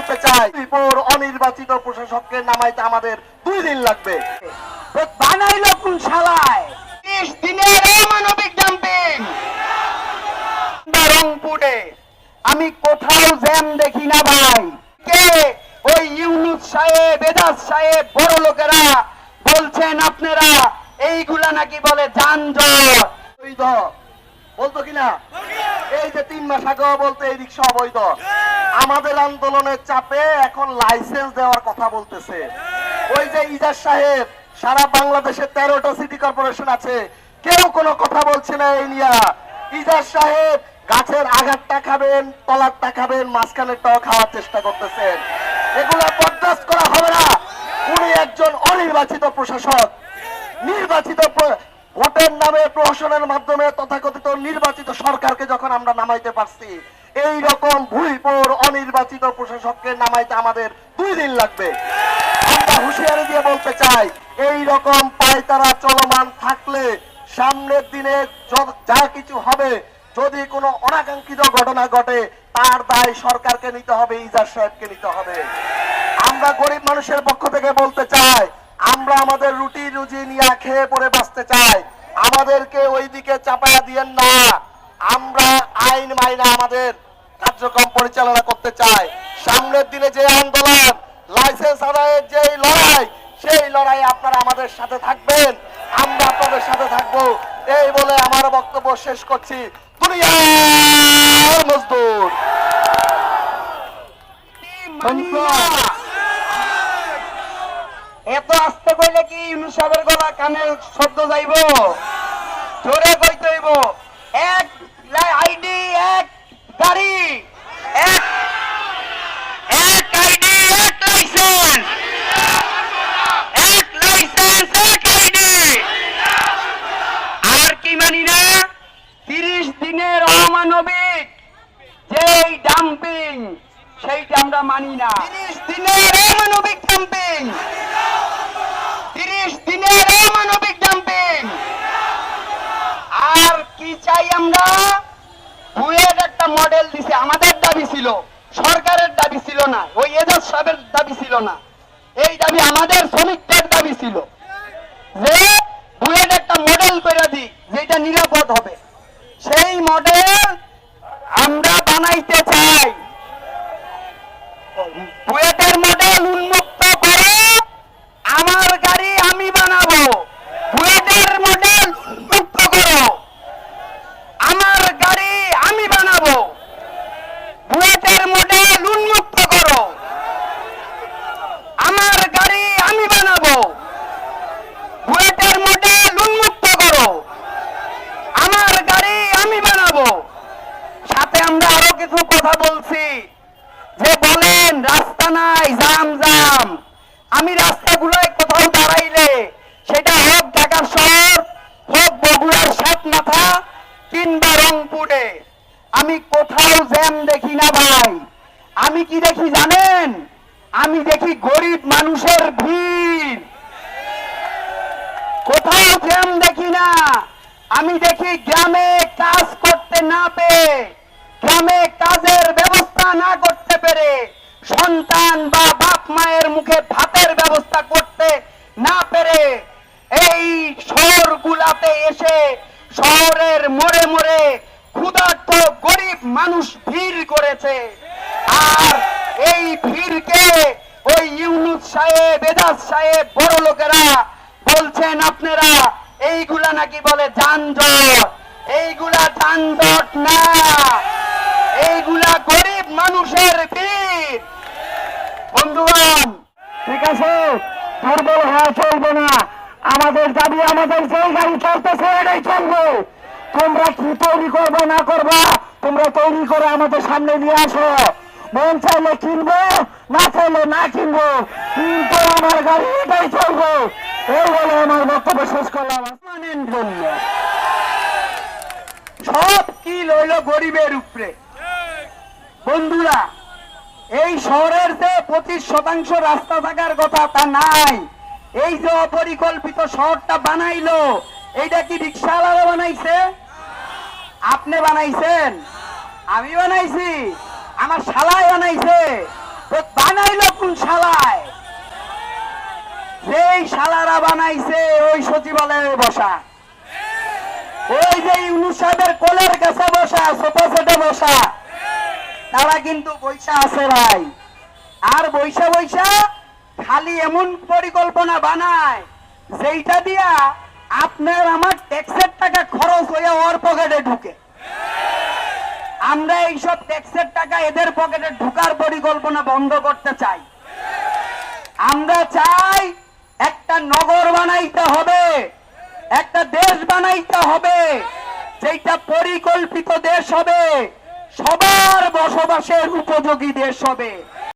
বলতে চাই ত্রিপুর অনির্বাচিত প্রশাসককে নামাইতে আমাদের দুই দিন লাগবে। বানাইলো কোন শালায়? ত্রিশ দিনের অমানবিক ডাম্পিং রংপুরে আমি কোথাও জ্যাম দেখি না ভাই। কে? ওই ইউনুস সাহেব এজাজ সাহেব বড় লোকেরা বলছেন আপনারা এইগুলা নাকি বলে যানজট। বলতো কিনা? এই যে তিন মাস আগে বলতে এই রিক্সা অবৈধ। আমাদের আন্দোলনের চাপে এখন লাইসেন্স দেওয়ার কথা বলতেছে। ওই যে ইজাজ সাহেব, সারা বাংলাদেশে তেরোটা সিটি কর্পোরেশন আছে। কেউ কোনো কথা বলছে না এই নিয়া। ইজাজ সাহেব, গাছের আঘাতটা খাবেন, তলারটা খাবেন মাঝখানেরটাও খাওয়ার চেষ্টা করতেছেন। এগুলা বরদাস্ত করা হবে না। উনি একজন অনির্বাচিত প্রশাসক। নির্বাচিত ভোটের নামে প্রহসনের মাধ্যমে তথাকথিত নির্বাচিত সরকারকে যখন আমরা নামাইতে পারছি এই রকম ভুইপুর অনির্বাচিত প্রশাসককে নামাইতে আমাদের দুই দিন লাগবে। আমরা হুঁশিয়ারি দিয়ে বলতে চাই এই রকম পায়তারা চলমান থাকলে সামনের দিনে যা কিছু হবে, যদি কোনো অনাকাঙ্ক্ষিত ঘটনা ঘটে, তার দায় সরকারকে নিতে হবে ইজাজ সাহেবকে নিতে হবে। আমরা গরিব মানুষের পক্ষ থেকে বলতে চাই আমরা আমাদের রুটি রুজি নিয়ে খেয়ে পরে বাঁচতে চাই। আমাদেরকে ওইদিকে চাপায়া দিয়েন না। আমরা আইন মাইনা আমাদের কার্যক্রম পরিচালনা করতে চাই। সামনের দিনে যে আন্দোলন, লাইসেন্স আদায়ের যে লড়াই, সেই লড়াই আপনারা আমাদের সাথে থাকবেন। আমরা আপনাদের সাথে থাকব। এই বলে আমার বক্তব্য শেষ করছি। দুনিয়ার মজদুর। আস্তে কইলে কি ইউনুস সাহেবের গলা কানে শব্দ যাইব? জোরে কইতে হইব, এক আইডি, এক গাড়ি, এক এক আইডি, এক লাইসেন্স এক লাইসেন্স, এক আইডি। আর কি মানি না, তিরিশ দিনের অমানবিক যেই ডাম্পিং সেইটা আমরা মানি না। তিরিশ দিনের অমানবিক ডাম্পিং তিরিশ দিনের অমানবিক ডাম্পিং আর কি চাই আমরা। বুয়েট একটা মডেল দিছে, আমাদের দাবি ছিল, সরকারের দাবি ছিল না, ওই এজাজ সাহেবের দাবি ছিল না। এই দাবি আমাদের শ্রমিকদের দাবি ছিল। যে বুয়েট একটা মডেল করে দিই যেটা নিরাপদ হবে। সেই মডেল আমরা বানাইতে চাই বুয়েটের মডেল উন্মুক্ত করে আমার গাড়ি আমি বানাবো বুয়েটের মডেল উন্মুক্ত করো আমার গাড়ি আমি বানাবো বুয়েটের মডেল উন্মুক্ত করো আমার গাড়ি আমি বানাবো বুয়েটের মডেল উন্মুক্ত করো আমার গাড়ি আমি বানাবো সাথে আমরা আরও কিছু কথা বলছি যে বলেন রাস্তা নাই, জাম জাম। আমি রাস্তাগুলোয় কোথাও দাঁড়াইলে সেটা হোক ঢাকার শহর, হোক বগুড়ার সাত মাথা কিংবা রংপুরে। আমি কোথাও জ্যাম দেখি না ভাই। আমি কি দেখি জানেন? আমি দেখি গরিব মানুষের ভিড়। কোথাও জ্যাম দেখি না। আমি দেখি গ্রামে কাজ করতে না পেরে, গ্রামে কাজের ব্যবস্থা না করতে পেরে সন্তান বা বাপ মায়ের মুখে ভাতের ব্যবস্থা করতে না পেরে এই শহরগুলাতে এসে শহরের মোড়ে মোড়ে ক্ষুধার্ত গরিব মানুষ ভিড় করেছে। আর এই ভিড়কে ওই ইউনুস সাহেব, এজাজ সাহেব, বড় লোকেরা বলছেন, আপনারা এইগুলা নাকি বলে যানজট। এইগুলা যানজট না। এইগুলা গরিব মানুষের ভিড় বন্ধুগণ, ঠিক আছে? দুর্বল হওয়া চলবে না। আমাদের দাবি আমাদের যে গাড়ি চলতেছে, এটাই চলবে। তোমরা কি তৈরি করবে, না করবা, তোমরা তৈরি করে আমাদের সামনে নিয়ে আসো। মন চাইলে কিনবো, না চাইলে না কিনবো, কিন্তু আমার গাড়ি এটাই চলবো। এই বলে আমার বক্তব্য শেষ করলাম। সব কি লইল গরিবের উপরে? বন্ধুরা, এই শহরের যে পঁচিশ শতাংশ রাস্তা থাকার কথা তা নাই। এই যে অপরিকল্পিত শহরটা বানাইলো, এইটা কি রিক্সাওয়ালা বানাইছে? আপনি বানাইছেন? আমি বানাইছি। আমার শালায় বানাইছে। তো বানাইলো কোন শালায় যেই শালারা বানাইছে, ওই সচিবালয়ে বসা। ওই যে ইউনুস সাহেবের কোলের কাছে বসা সোফা সেটে বসা। তারা কিন্তু বৈশা আছে ভাই। আর বৈশা বৈশা খালি এমন পরিকল্পনা বানায়, যেইটা দিয়া আপনার আমার ট্যাক্সের টাকা খরচ হয়ে ওর পকেটে ঢুকে। আমরা এইসব ট্যাক্সের টাকা এদের পকেটে ঢুকার পরিকল্পনা বন্ধ করতে চাই। আমরা চাই একটা নগর বানাইতে হবে, একটা দেশ বানাইতে হবে যেটা পরিকল্পিত দেশ হবে। সবার বসবাসের উপযোগী দেশ হবে।